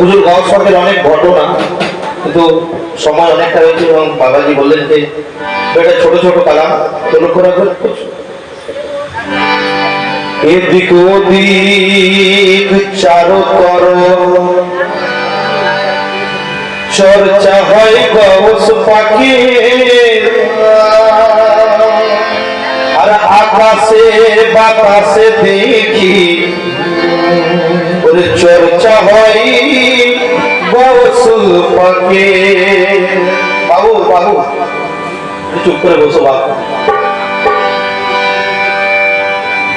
হুজুর গাঁও সরকারের অনেক ঘটনা, কিন্তু সময় অনেকটা হয়েছে এবং বাবাজি বললেন যে, এটা ছোট ছোট কালাম তো লক্ষ্য রাখবেন এদিক ওদিক চারো কর। চর্চা হয় গৌস পাখি আর আকাশে বাতাসে দেখি। ওরে চর্চা হয় গৌস পাখি বাবু বাবু চুপ করে বসো, বাবু।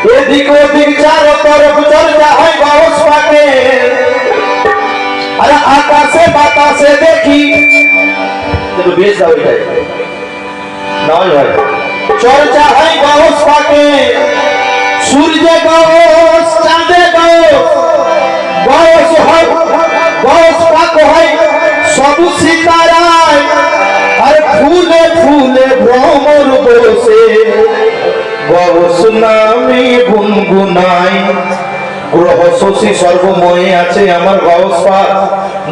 এদিক ওদিক চারো তরফ চর্চা হয় বাউস পাকে। আরে আকাশে বাতাসে দেখি। একটু বেশ দাও এটাই। নয় ভাই। চর্চা হয় বাউস পাকে। সূর্যে বাউস, চাঁদে বাউস। বাউস হয়, বাউস পাক হয় সবু সিতারায়। আর ফুলে ফুলে ভ্রমর বসে। গহসনামে গুনগুনাই গ্রহ শশী সর্বময়ে আছে আমার গহস্পাত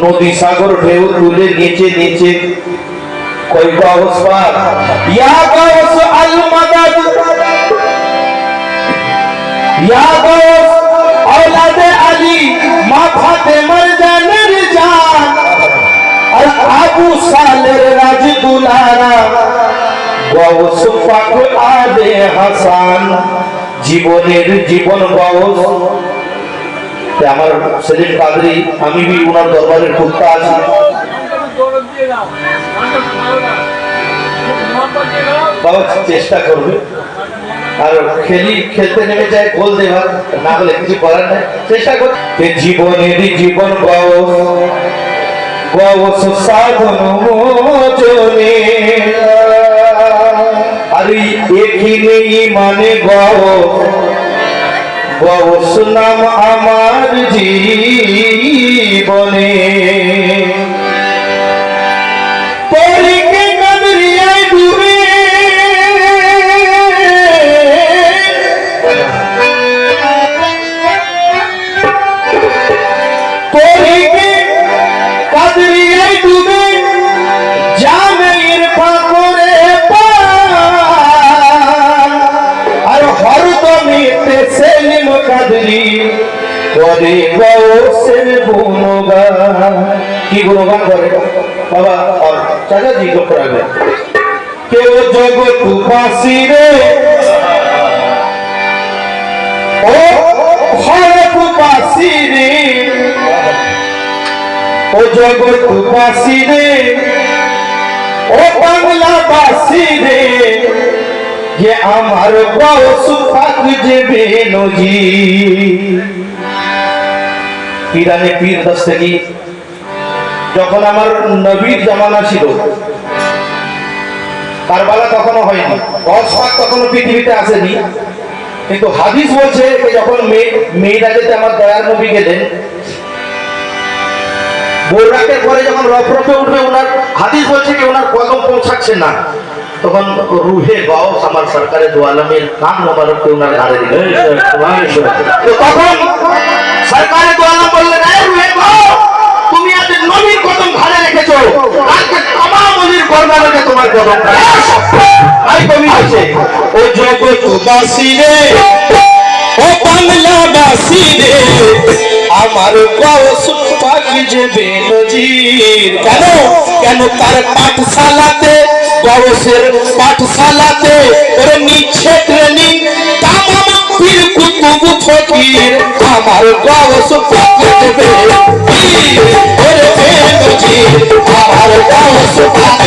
নদী সাগর ঢেউ তুলে নিচে নিচে। কই গহস্পাত ইয়া গহস আল মাদাদ। ইয়া গহস আওলাদে আলী মা ফাতেমার জানের জান। আর আবু সালের রাজ দুলারা জীবনের জীবন গৌস। আমার সেলিম কাদরি, আমি বি ওনার দরবারের কুত্তা আছি। বাবা, চেষ্টা করবে। আর খেলি, খেলতে নেমে যায়, গোল দেওয়ার না হলে কিছু করার নাই। চেষ্টা কর। তে জীবনের জীবন গৌস। গৌস সাধন মোচনে আরে এখানে মানে গো গৌস নাম আমার জীবনে সেলিম কাদরি করে গৌসের গুণগান কি গুণগান করে বাবা চাচাজি লক্ষ্য রাখবেন কেউ জগৎ উপাসী রে ও হরপ উপাসী রে ও জগৎ উপাসী আমার বয়স পিরানে পীর দস্তগি, যখন আমার নবীর জমানা ছিল তার কারবালা কখনো হয়নি পাক কখনো পৃথিবীতে আসেনি, কিন্তু হাদিস বলছে যখন মেয়ে মেয়েরা যেতে আমার দয়ার নবী গেলেন বোররাকের পরে যখন রফরফে উঠবে, ওনার হাদিস বলছে কি, ওনার কদম পৌঁছাচ্ছে না। তখন রুহে গাউস আমার সরকারের দোয়ালামের নাম মোবারককে ওনার ঘাড়ে দিলেন তো তখন দোয়ালাম বললেন "এই রুহে তুমি আজ নবীর কদম ঘাড়ে রেখেছো। কালকে নবীর তোমার কদম কবি ও ও আমার গৌস পাক যে বেনজির। কেন? কেন তার পাঠশালাতে গৌসের পাঠশালাতে ওরে নিচ্ছে ট্রেনিং তামাম পীর কুতুব ফকির আমার যে বেনজির ওরে বেনজির আমার গৌস পাক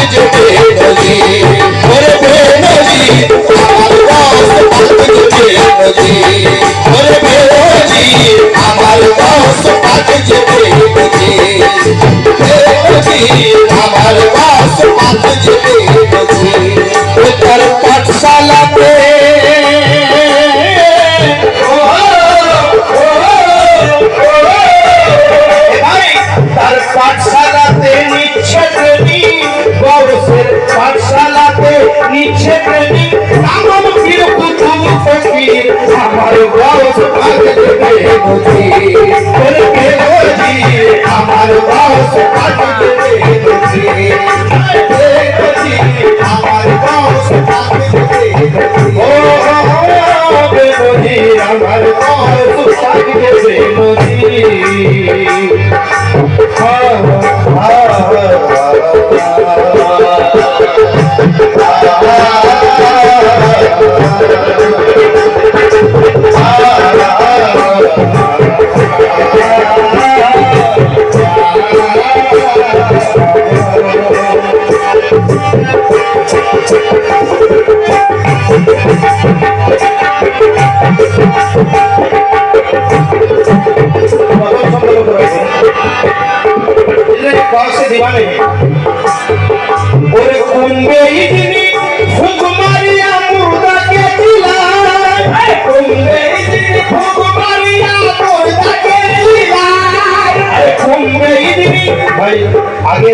সে প্রেমী আমার পীর কুতুব ফকির আমার বয়স ভাগে দেবে নজির বলে। ওরে কুম্বে ইদিনি ফুক মুর্দা কে দিলা কুম্বে ইদিনি ফুক মুর্দা কে দিলা কুম্বে ইদিনি ভাই আগে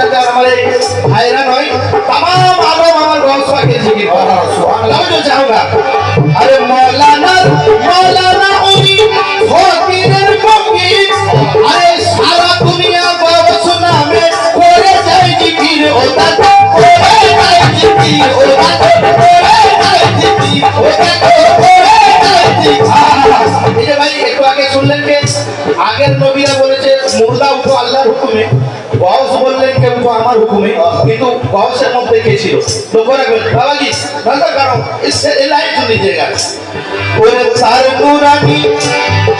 চাচা আমার এই ভাইরা নয় তাম আলম আমার জিকির করা আমি তো চাহুঙ্গা আরে যে একটু আগে শুনলেন কে? আগের নবীরা বলেছে, মুর্দা উঠো আল্লাহর হুকুমে। গাউস বললেন কিন্তু আমার হুকুমে কিন্তু গাউসের মধ্যে কে ছিল লক্ষ্য রাখবেন বাবাজি ভালো কারো এই লাইন তো দিজিয়েগা ওরে তার নুরানি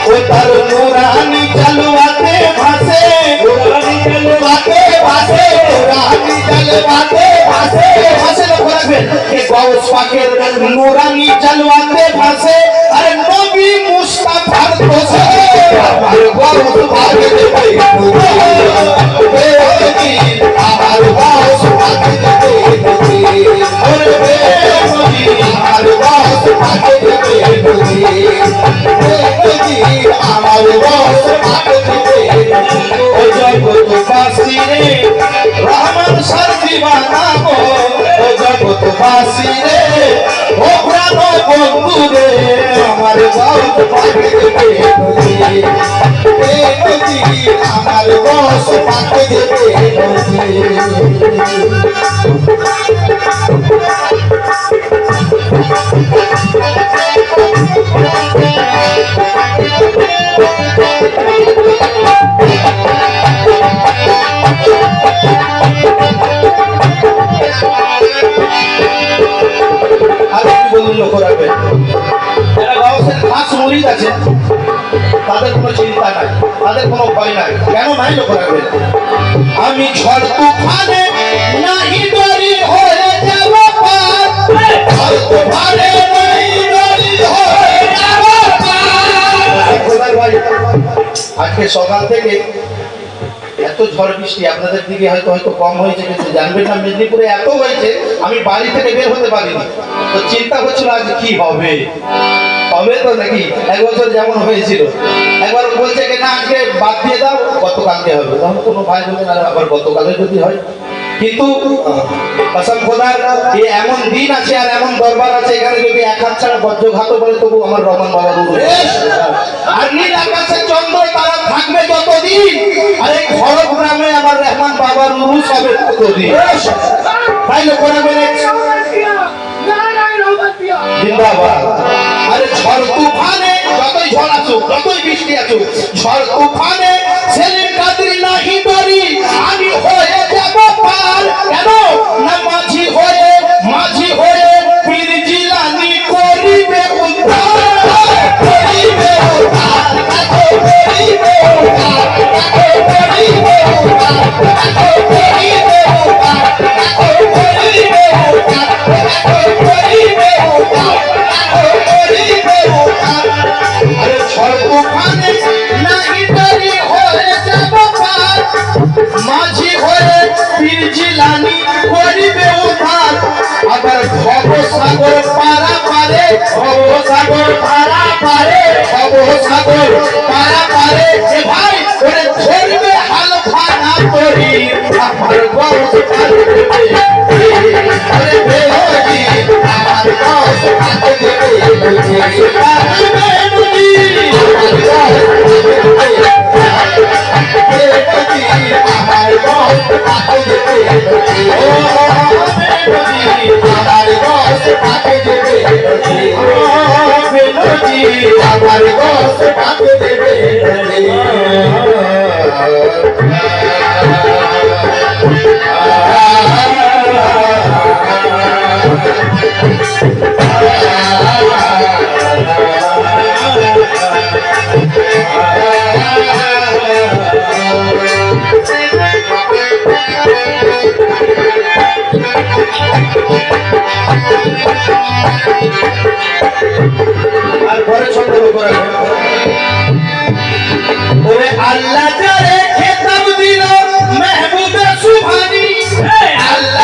ও তার নুরানি চলওয়াতে ভাসে নুরানি চলওয়াতে ভাসে নুরানি চলওয়াতে ভাসে ভাসে লক্ষ্য রাখবেন গাউস পাকের নুরানি চলওয়াতে গো ও জগৎ বাসী রে ও প্রাণ বন্ধু রে আমার বস পাকে দেবে তাদের কোনো ভয় নাই। কেন নাই লক্ষ্য রাখবেন আমি ঝড় তুফানে নাহি ডরি হয়ে যাব পার। ঝড় তুফানে নাহি ডরি হয়ে যাব পার। আজকে সকাল থেকে এত ঝড় বৃষ্টি আপনাদের দিকে হয়তো হয়তো কম হয়েছে কিন্তু জানবেন না মেদিনীপুরে এত হয়েছে আমি বাড়ি থেকে বের হতে পারিনি। তো চিন্তা হচ্ছিল আজ কি হবে? হবে তো নাকি? এক বছর যেমন হয়েছিল। একবার বলছে কি না আজকে বাদ দিয়ে দাও গতকালকে হবে। তখন কোনো ভাই বলবে না আবার গতকালে যদি হয়। কিন্তু কসম খোদার এ এমন দিন আছে আর এমন দরবার আছে এখানে যদি এক হাত ছাড়া বজ্রঘাত বলে তবু আমার রমন বাবা উড়বে আর নীল আকাশে চন্দ্র তারা থাকবে যতদিন আর এই খড়গ গ্রামে আমার রহমান বাবার উরুস হবে ততদিন। তাই লোক জিন্দাবাদ। আরে ঝড় তুফানে যতই ঝড় আসুক যতই বৃষ্টি আসুক ঝড় তুফানে সাগর পারা পারে ভব সাগর পারা পারে এ ভাই ওরে ধরবে হাল ফানা করি আমার গৌস আর ঘরে ছন্দ করে ওরে আল্লাহ যারে খেতাব দিল মেহবুবে সুবহানি। আল্লাহ।